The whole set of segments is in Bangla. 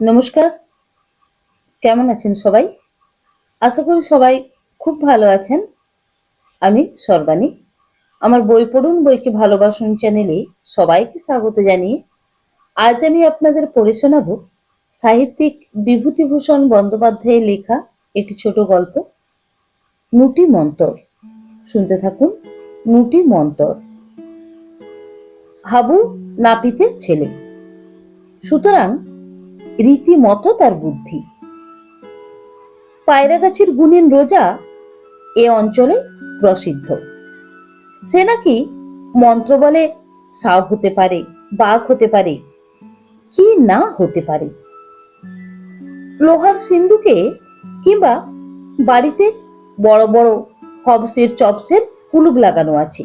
নমস্কার। কেমন আছেন সবাই? আশা করি সবাই খুব ভালো আছেন। আমি সর্বাণী। আমার বই পড়ুন, বইকে ভালোবাসুন চ্যানেলে সবাইকে স্বাগত জানিয়ে আজ আমি আপনাদের পড়ে শোনাব সাহিত্যিক বিভূতিভূষণ বন্দ্যোপাধ্যায়ের লেখা একটি ছোট গল্প। নুটি মন্তর। শুনতে থাকুন নুটি মন্তর। হাবু নাপিতের ছেলে। সুতরাং রীতিমতো তার বুদ্ধি। পায়রাগাছির গুণিন রোজা এ অঞ্চলে প্রসিদ্ধ। সে নাকি মন্ত্র বলে সাপ হতে পারে, বাঘ হতে পারে, কি না হতে পারে। লোহার সিন্ধুকে কিংবা বাড়িতে বড় বড় হবসের চপসের কুলুপ লাগানো আছে।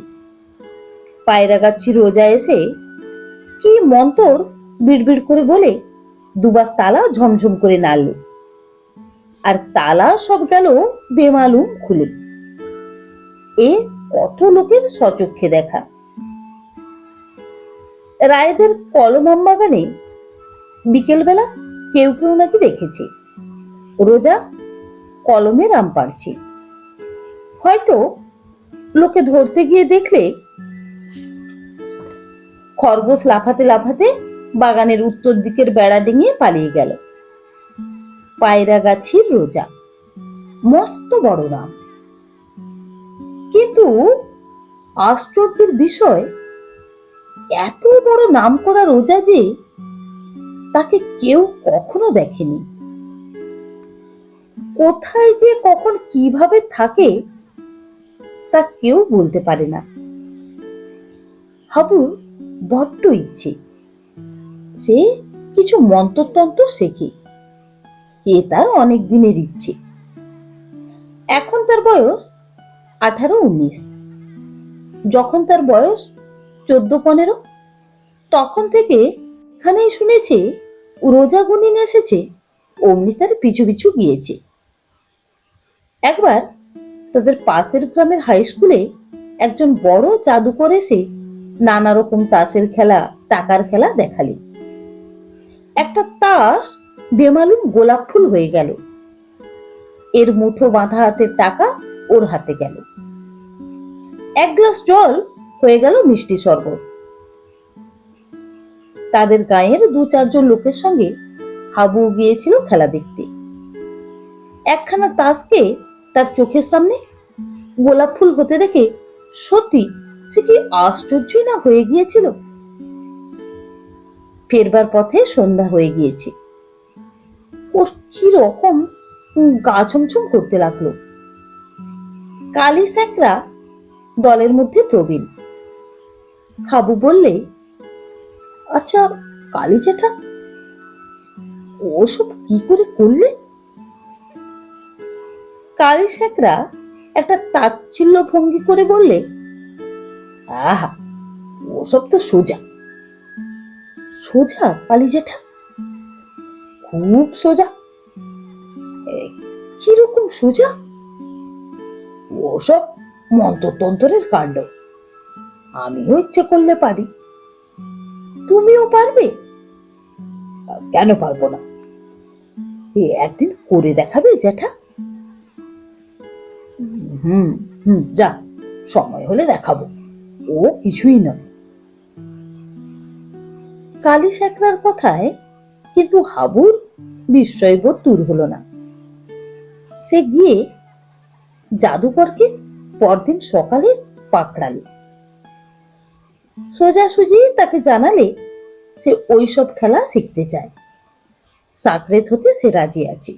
পায়রাগাছি রোজা এসে কি মন্তর বিড়বিড় করে বলে দুবার তালা ঝমঝম করে নাড়লে। আর তালা সব গেল বেমালুম খুলে। এ কত লোকের সচক্ষে দেখা। রায়েদের কলম বাগানে বিকেলবেলা কেউ কেউ নাকি দেখেছে। রোজা কলমের আম পাড়ছে। হয়তো লোকে ধরতে গিয়ে দেখলে খরগোশ লাফাতে লাফাতে বাগানের উত্তর দিকের বেড়া ডিঙিয়ে পালিয়ে গেল। পায়রা গাছির রোজা। মস্ত বড় নাম। কিন্তু আশ্চর্যের বিষয়, এত বড় নাম করা রোজা যে তাকে কেউ কখনো দেখেনি। কোথায় যে কখন কীভাবে থাকে তা কেউ বলতে পারে না। হাবুর বড্ড ইচ্ছে। সে কিছু মন্ত্রতন্ত্র শেখে এ তার অনেক দিনের ইচ্ছে। এখন তার বয়স আঠারো উনিশ। যখন তার বয়স চোদ্দ পনেরো, তখন থেকে এখানেই শুনেছে রোজা গুনিন এসেছে, অমনি তার পিছু পিছু গিয়েছে। একবার তাদের পাশের গ্রামের হাই স্কুলে একজন বড় জাদুকর এসে নানা রকম তাসের খেলা, টাকার খেলা দেখালে একটা তাস বেমালুম গোলাপ ফুল হয়ে গেল। এর মুঠো বাঁধা হাতের টাকা ওর হাতে গেল। এক গ্লাস জল হয়ে গেল মিষ্টি শরবত। তাদের গায়ের দু চারজন লোকের সঙ্গে হাবু গিয়েছিল খেলা দেখতে। একখানা তাসকে তার চোখের সামনে গোলাপ ফুল হতে দেখে সত্যি সে কি আশ্চর্যই না হয়ে গিয়েছিল। ফেরবার পথে সন্ধ্যা হয়ে গিয়েছে। ওর কি রকম গা ছমছম করতে লাগল। কালি স্যাকরা দলের মধ্যে প্রবীণ। হাবু বললে আচ্ছা কালী জেঠা ওসব কি করে করলে? কালী শেখরা একটা তাচ্ছিল্য ভঙ্গি করে বললে, আহা, ওসব তো সোজা। সোজা পালি জেঠা খুব সোজা। কীরকম সোজা? ওসব মন্ত্রতন্ত্রের কাণ্ড। আমিও ইচ্ছে করলে পারি। তুমিও পারবে? কেন পারব না? একদিন করে দেখাবে জ্যাঠা। হুম হুম, যা, সময় হলে দেখাবো। ও কিছুই নয়। কালী শেখরার কথায় কিন্তু হাবুর বিস্ময়বোধ দূর হলো না। সে গিয়ে জাদুকরকে পরদিন সকালে পাকড়ালে। সোজাসুজি তাকে জানালে সে ওইসব খেলা শিখতে চায়। সাকরেত হতে সে রাজি আছে।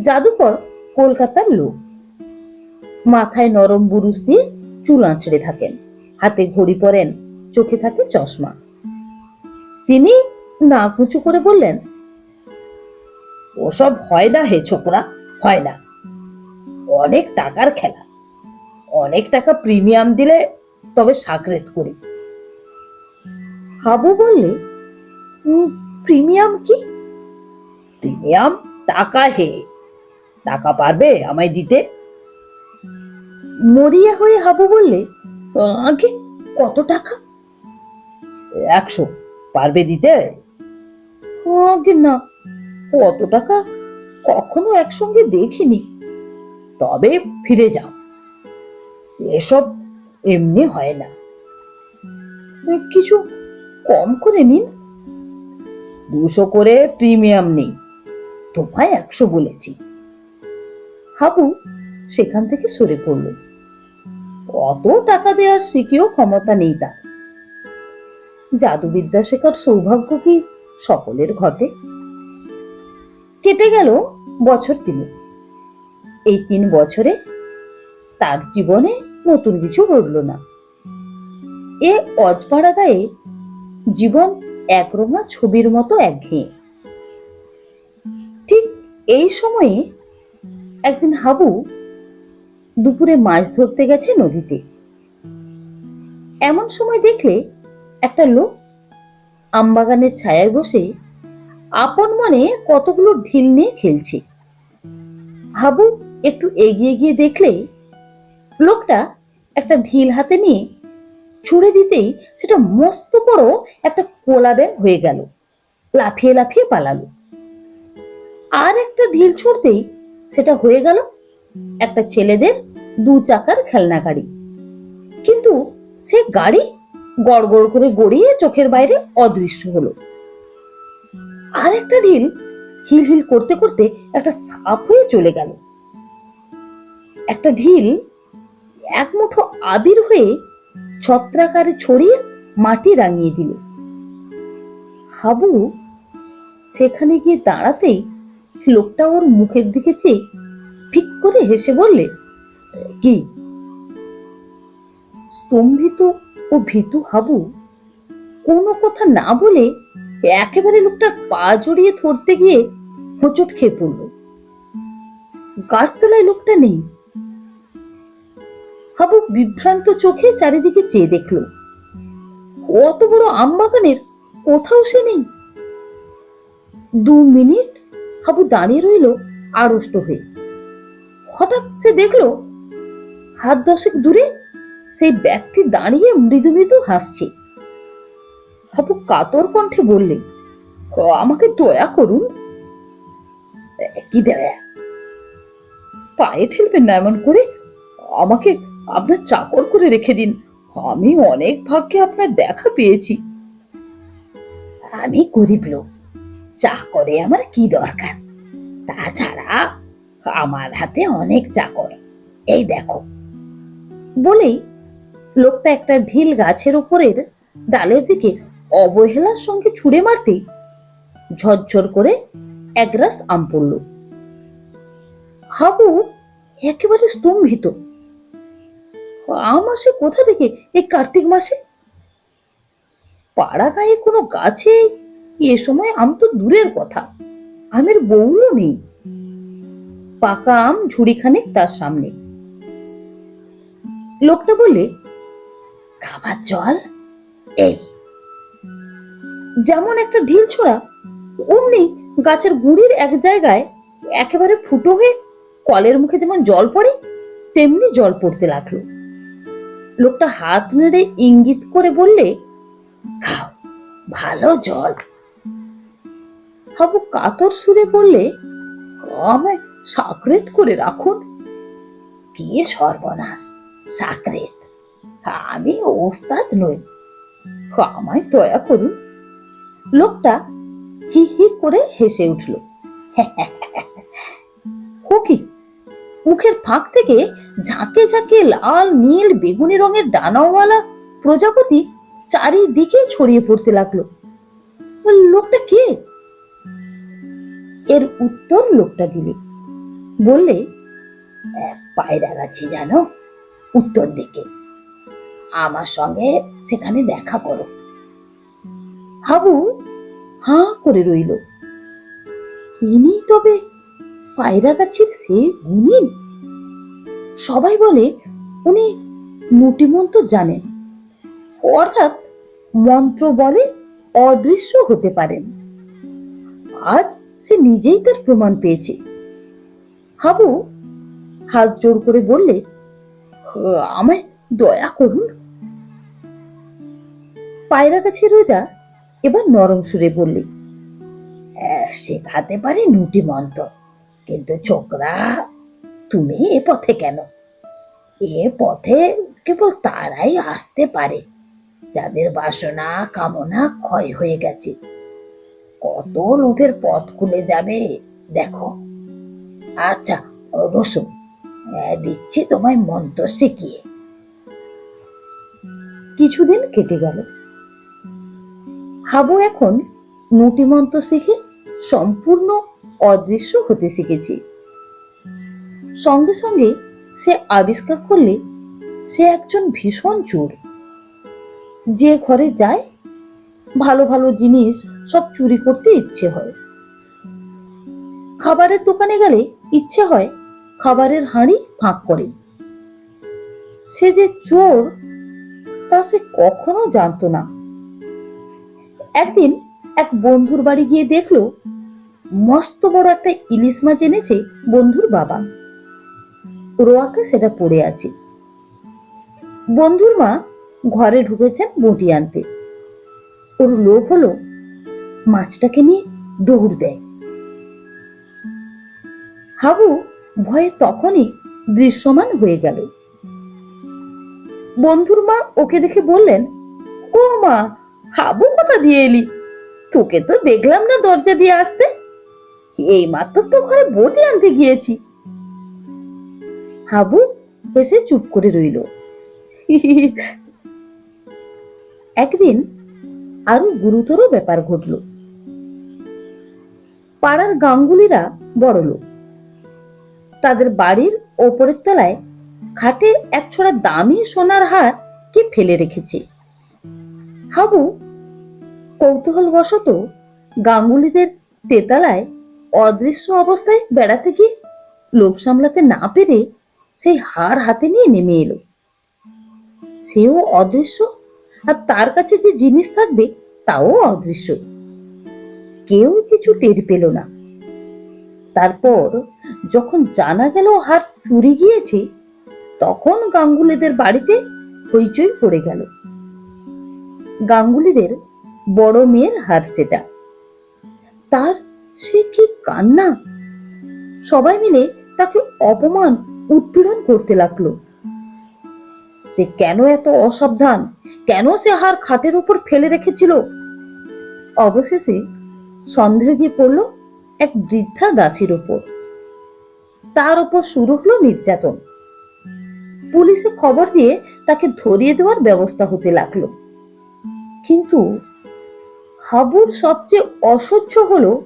জাদুকর কলকাতার লোক। মাথায় নরম বুরুশ দিয়ে চুল আঁচড়ে থাকেন। হাতে ঘড়ি পরেন, চোখে থাকে চশমা। তিনি নাক উঁচু করে বললেন ওসব হয় না হে ছোকরা হয় না। অনেক টাকার খেলা অনেক টাকা প্রিমিয়াম দিলে তবে সাকরেত করি। হাবু বললে "উম, প্রিমিয়াম কি? প্রিমিয়াম টাকা হে টাকা পারবে আমায় দিতে? মরিয়া হয়ে হাবু বললে আগে কত টাকা? একশো। পারবে দিতে? না কত টাকা? কখনো একসঙ্গে দেখিনি। তবে ফিরে যাও। এসব এমনি হয় না। কিছু কম করে নিন। দুশো করে প্রিমিয়াম নেই। তোমায় একশো বলেছি। হাবু সেখান থেকে সরে পড়ল। অত টাকা দেওয়ার শিখিও ক্ষমতা নেই তার। জাদুবিদ্যা শেখার সৌভাগ্য কি সকলের ঘটে? কেটে গেল বছর তিনি এই তিন বছরে তার জীবনে নতুন কিছু ঘটল না। এ অজপাড়া গায়ে জীবন একরঙা ছবির মতো একঘেয়ে। ঠিক এই সময়ে একদিন হাবু দুপুরে মাছ ধরতে গেছে নদীতে। এমন সময় দেখলে একটা লোক আমবাগানের ছায়ায় বসে আপন মনে কতগুলো ঢিল নিয়ে খেলছে। হাবু একটু এগিয়ে গিয়ে দেখলে লোকটা একটা ঢিল হাতে নিয়ে ছুড়ে দিতেই সেটা মস্ত বড় একটা কোলা ব্যাং হয়ে গেল, লাফিয়ে লাফিয়ে পালালো। আর একটা ঢিল ছুড়তেই সেটা হয়ে গেল একটা ছেলেদের দু চাকার খেলনা গাড়ি কিন্তু সে গাড়ি গড় গড় করে গড়িয়ে চোখের বাইরে অদৃশ্য হলো। আর একটা ঢিল হিল হিল করতে করতে একটা সাপ হয়ে চলে গেল। একটা ঢিল এক মুঠো আবির হয়ে ছত্রাকারে ছড়িয়ে মাটি রাঙিয়ে দিল। হাবু সেখানে গিয়ে দাঁড়াতেই লোকটা ওর মুখের দিকে চেয়ে ফিক করে হেসে বললে, কি? স্তম্ভিত ও ভীতু হাবু, কোনো কথা না বলে একেবারে লোকটার পা জড়িয়ে ধরতে গিয়ে হোঁচট খেয়ে পড়ল। গাছতলায় লোকটা নেই। হাবু বিভ্রান্ত চোখে চারিদিকে চেয়ে দেখল। অত বড় আম বাগানের কোথাও সে নেই। দু মিনিট হাবু দাঁড়িয়ে রইল আড়ষ্ট হয়ে। হঠাৎ সে দেখল, হাত দশেক দূরে সেই ব্যক্তি দাঁড়িয়ে মৃদু মৃদু হাসছে। হাবু কাতর কণ্ঠে বললে আমাকে দয়া করুন। কি দয়া? পায়ে ঠেলবেন না এমন করে। আমাকে আপনার চাকর করে রেখে দিন। আমি অনেক ভাগ্যে আপনার দেখা পেয়েছি। আমি গরিব লোক। চাকরে আমার কি দরকার? তাছাড়া আমার হাতে অনেক চাকর। এই দেখো। বলেই লোকটা একটা ঢিল গাছের উপরের ডালের দিকে অবহেলার সঙ্গে ছুঁড়ে মারতেই ঝরঝর করে একরাস আম পড়ল। হাবু একেবারে স্তম্ভিত। আম আসে কোথা থেকে এই কার্তিক মাসে? পাড়া গায়ে কোনো গাছে? এ সময় আম তো দূরের কথা, আমের বউলও নেই। পাকা আম ঝুড়িখানেক তার সামনে। লোকটা বলে খাবার জল? এই। যেমন একটা ঢিল ছোড়া, অমনি গাছের গুঁড়ির এক জায়গায় একেবারে ফুটো হয়ে কলের মুখে যেমন জল পড়ে, তেমনি জল পড়তে লাগল। লোকটা হাত নেড়ে ইঙ্গিত করে বললে, খাও, ভালো জল। হাবু কাতর সুরে বললে, আমায় সাকরেত করে রাখুন। কি সর্বনাশ, সাকরেত? আমি ওস্তাদ নই। আমায় দয়া করুন। লোকটা হি হি করে হেসে উঠল। কি? মুখের ফাঁক থেকে ঝাঁকে ঝাঁকে লাল, নীল, বেগুনি রঙের ডানাওয়ালা প্রজাপতি চারিদিকে ছড়িয়ে পড়তে লাগল। লোকটা কে? এর উত্তর লোকটা দিলে। বললে পায়রা গাছি জানো? উত্তর দিকে। আমার সঙ্গে সেখানে দেখা করো। হাবু হাঁ করে রইল। ইনি তবে পায়রা গাছের সে গুণিন। সবাই বলে, উনি মন্ত্র জানেন। অর্থাৎ মন্ত্র বলে অদৃশ্য হতে পারেন। আজ সে নিজেই তার প্রমাণ পেয়েছে। হাবু হাত জোর করে বললে, আমায় দয়া করুন পায়রা গাছে রোজা? এবার নরম সুরে বললে শেখাতে পারি নুটি মন্ত্র, কিন্তু ছোকরা, তুমি এ পথে কেন? এ পথে কেবল তারাই আসতে পারে, যাদের বাসনা, কামনা ক্ষয় হয়ে গেছে। কত লোভের পথ খুলে যাবে, দেখো। আচ্ছা রসুন দিচ্ছি তোমায় মন্ত্র শিখিয়ে। কিছুদিন কেটে গেল। হাবু এখন নুটি মন্ত্র শিখে সম্পূর্ণ অদৃশ্য হতে শিখেছে। সঙ্গে সঙ্গে সে আবিষ্কার করলে সে একজন ভীষণ চোর। যে ঘরে যায়, ভালো ভালো জিনিস সব চুরি করতে ইচ্ছে হয়। খাবারের দোকানে গেলে ইচ্ছে হয় খাবারের হাঁড়ি ফাঁক করে। সে যে চোর, তা সে কখনো জানতো না। একদিন এক বন্ধুর বাড়ি গিয়ে দেখল, মস্ত বড় একটা ইলিশ মাছ এনেছে বন্ধুর বাবা। রোয়াকে সেটা পড়ে আছে। বন্ধুর মা ঘরে ঢুকেছেন বটি আনতে। ওর লোভ হলো মাছটাকে নিয়ে দৌড় দেয়। হাবু ভয়ে তখনই দৃশ্যমান হয়ে গেল। বন্ধুর মা ওকে দেখে বললেন, ও মা হাবু কোথা দিয়ে এলি। তোকে তো দেখলাম না দরজা দিয়ে আসতে। এই মাত্র তো ঘরে বটি আনতে গিয়েছি। হাবু হেসে চুপ করে রইল। একদিন আরও গুরুতর ব্যাপার ঘটল। পাড়ার গাঙ্গুলিরা বড় লোক। তাদের বাড়ির ওপরের তলায় খাটে এক ছড়া দামি সোনার হার কে ফেলে রেখেছে। হাবু কৌতূহল বশত গাঙ্গুলিদের তেতালায় অদৃশ্য অবস্থায় বেড়াতে গিয়ে লোভ সামলাতে না পেরে সেই হার হাতে নিয়ে নেমে এলো। সেও অদৃশ্য আর তার কাছে যে জিনিস থাকবে তাও অদৃশ্য। কেউ কিছু টের পেল না। তারপর যখন জানা গেল হার চুরি গিয়েছে, তখন গাঙ্গুলিদের বাড়িতে হইচই পড়ে গেল। গাঙ্গুলিদের বড় মেয়ের হার সেটা। তার সে কি কান্না? সবাই মিলে তাকে অপমান, উৎপীড়ন করতে লাগল। সে কেন এত অসাবধান? কেন সে হার খাটের উপর ফেলে রেখেছিল? অবশেষে সন্দেহ গিয়ে পড়ল এক বৃদ্ধা দাসীর ওপর তার ওপর শুরু হলো নির্যাতন। পুলিশে খবর দিয়ে তাকে ধরিয়ে দেওয়ার ব্যবস্থা হতে লাগল। কিন্তু হাবুর সবচেয়ে অসহ্য হল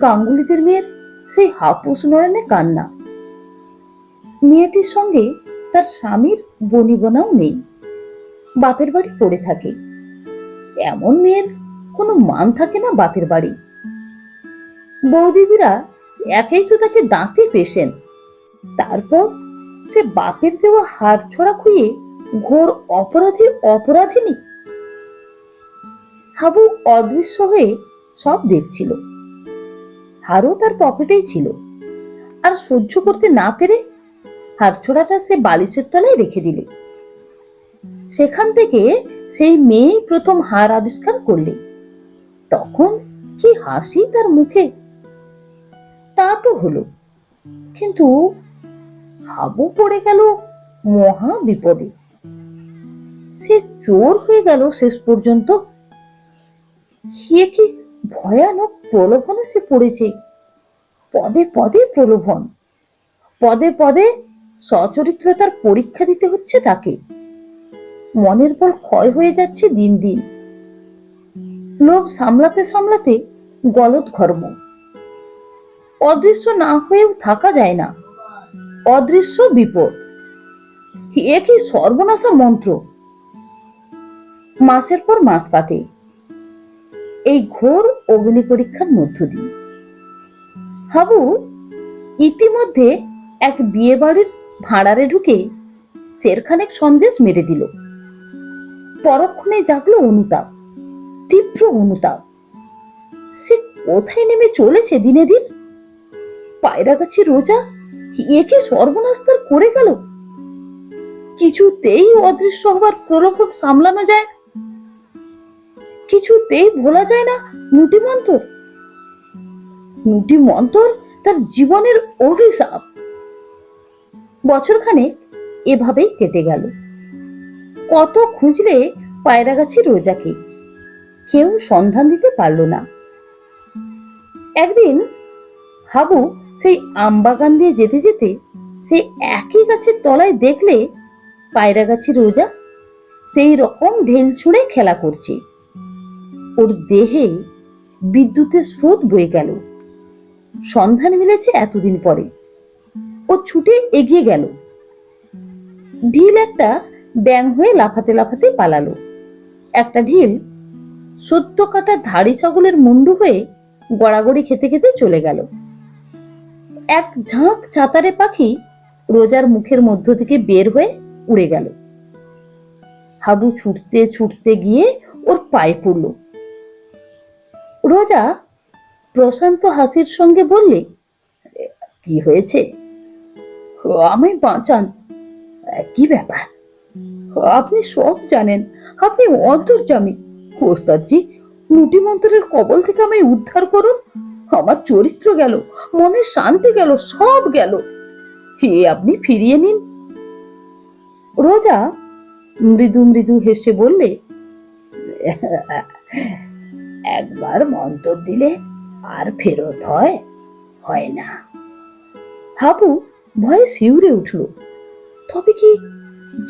গাঙ্গুলিদের মেয়ের সেই হাপুস নয়নে কান্না। মেয়েটির সঙ্গে তার স্বামীর বনিবনাও নেই। বাপের বাড়ি পড়ে থাকে। এমন মেয়ের কোনো মান থাকে না বাপের বাড়ি। বৌদিদিরা একেই তো তাকে দাঁতে পেশেন। তারপর সে বাপের দেওয়া হাত ছড়া খুঁয়ে ঘোর অপরাধীর অপরাধিনী হাবু অদৃশ্য হয়ে সব দেখছিল। হারও তার পকেটেই ছিল। আর সহ্য করতে না পেরে হার ছোড়াটা সে বালিশের তলায় রেখে দিলে। সেখান থেকে সেই মেয়েই প্রথম হার আবিষ্কার করলে। তখন কি হাসি তার মুখে? তা তো হলো। কিন্তু হাবু পড়ে গেল মহা বিপদে। সে চোর হয়ে গেল শেষ পর্যন্ত। কি ভয়ানক প্রলোভনে সে পড়েছে? পদে পদে প্রলোভন। পদে পদে সচরিত্রতার পরীক্ষা দিতে হচ্ছে তাকে। মনের বল ক্ষয় হয়ে যাচ্ছে দিন দিন। লোভ সামলাতে সামলাতে গলত ঘর্ম। অদৃশ্য না হয়েও থাকা যায় না। অদৃশ্য বিপদ। এ কি সর্বনাশা মন্ত্র? মাসের পর মাস কাটে। এই ঘোর অগ্নি পরীক্ষার মধ্য দিয়ে। হাবু ইতিমধ্যে এক বিয়ে বাড়ির ভাড়ারে ঢুকে শেরখানেক সন্দেশ মেরে দিল। পরক্ষণে জাগলো অনুতাপ, তীব্র অনুতাপ। সে কোথায় নেমে চলেছে দিনে দিন? পায়রা গাছে রোজা একে কি সর্বনাশ তার করে গেল? কিছুতেই অদৃশ্য হবার প্রলোভন সামলানো যায় কিছুতেই ভোলা যায় না নুটি মন্তর। নুটি মন্তর তার জীবনের অভিশাপ। বছরখানেক এভাবেই কেটে গেল। কত খুঁজলে পায়রা গাছি রোজাকে। কেউ সন্ধান দিতে পারল না। একদিন হাবু সেই আমবাগান দিয়ে যেতে যেতে সেই একই গাছের তলায় দেখলে পায়রা গাছি রোজা সেই রকম ঢেল ছুঁড়ে খেলা করছে। ওর দেহে বিদ্যুতের স্রোত বয়ে গেল। সন্ধান মিলেছে এতদিন পরে। ও ছুটে এগিয়ে গেল। ঢিল একটা ব্যাং হয়ে লাফাতে লাফাতে পালালো। একটা ঢিল সদ্য কাটা ধাড়ি ছাগলের মুন্ডু হয়ে গড়াগড়ি খেতে খেতে চলে গেল। এক ঝাঁক ছাতারে পাখি রোজার মুখের মধ্য থেকে বের হয়ে উড়ে গেল। হাবু ছুটতে ছুটতে গিয়ে ওর পায়ে পড়ল। রোজা প্রশান্ত হাসির সঙ্গে বললে কি হয়েছে? আমি বাঁচান। কি ব্যাপার? আপনি সব জানেন। আপনি অন্তর্জামী ওস্তাদজি নুটি মন্ত্রের কবল থেকে আমায় উদ্ধার করুন। আমার চরিত্র গেল মনে শান্তি গেল, সব গেল। হে, আপনি ফিরিয়ে নিন। রোজা মৃদু মৃদু হেসে বললে একবার মন্তর দিলে আর ফেরত হয় হয় না। হাবু ভয়ে শিউরে উঠল। তবে কি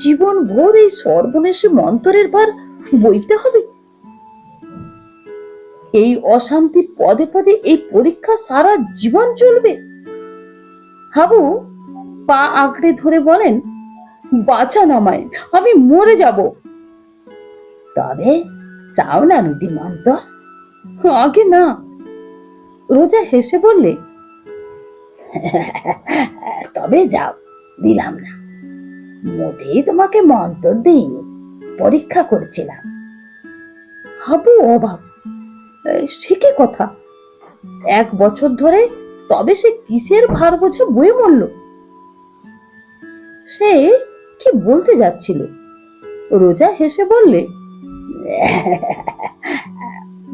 জীবন ভোর এই সর্বনেশে মন্তরের ভার বইতে হবে? এই অশান্তি পদে পদে এই পরীক্ষা সারা জীবন চলবে? হাবু পা আঁকড়ে ধরে বলেন বাঁচান আমায়, আমি মরে যাব। তবে চাও না নুটি মন্তর। আগে না। রোজা হেসে বললে, তবে যাও, দিলাম না। মোটেই তোমাকে মন্তর দিইনি, পরীক্ষা করছিলাম। হাবু অবাক। সে কি কথা? এক বছর ধরে তবে সে কিসের ভার বোঝা বয়ে মরল। সে কি বলতে যাচ্ছিল? রোজা হেসে বললে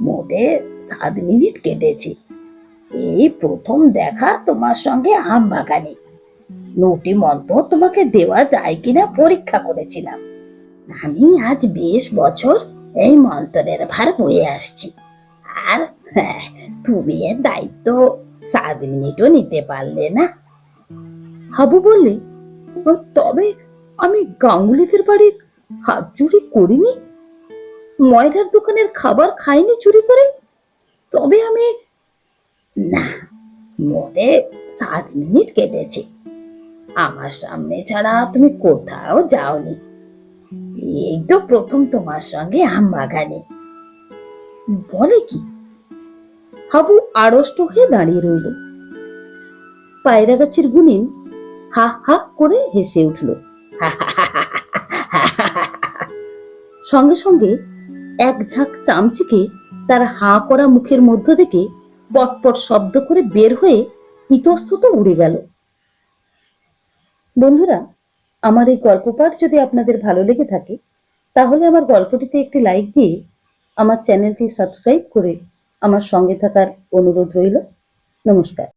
মোটে সাত মিনিট কেটেছে। এই প্রথম দেখা তোমার সঙ্গে আম বাগানে নটি মন্ত্র তোমাকে দেওয়া যায় কিনা পরীক্ষা করেছিলাম। আমি আজ বিশ বছর এই মন্ত্রের ভার বয়ে আসছি। আর হ্যাঁ, তুমি এর দায়িত্ব সাত মিনিটও নিতে পারলে না। হাবু বললে "ও, তবে আমি গাঙ্গুলিদের বাড়ির হাত চুরি করিনি? ময়লার দোকানের খাবার খাইনি চুরি করে? তবে আমি না, মোটে সাত মিনিট কেটেছে। আমার সামনে ছাড়া তুমি কোথাও যাওনি। এই তো প্রথম তোমার সঙ্গে আম বাগানে। বলে কি? হাবু আড়ষ্ট হয়ে দাঁড়িয়ে রইল। পায়রা গাছের গুনিন হা হা করে হেসে উঠল। সঙ্গে সঙ্গে এক ঝাঁক চামচিকে তার হাঁ করা মুখের মধ্য থেকে পটপট শব্দ করে বের হয়ে ইতস্তত উড়ে গেল। বন্ধুরা, আমার এই গল্প পাঠ যদি আপনাদের ভালো লেগে থাকে, তাহলে আমার গল্পটিতে একটি লাইক দিয়ে আমার চ্যানেলটি সাবস্ক্রাইব করে আমার সঙ্গে থাকার অনুরোধ রইল। নমস্কার।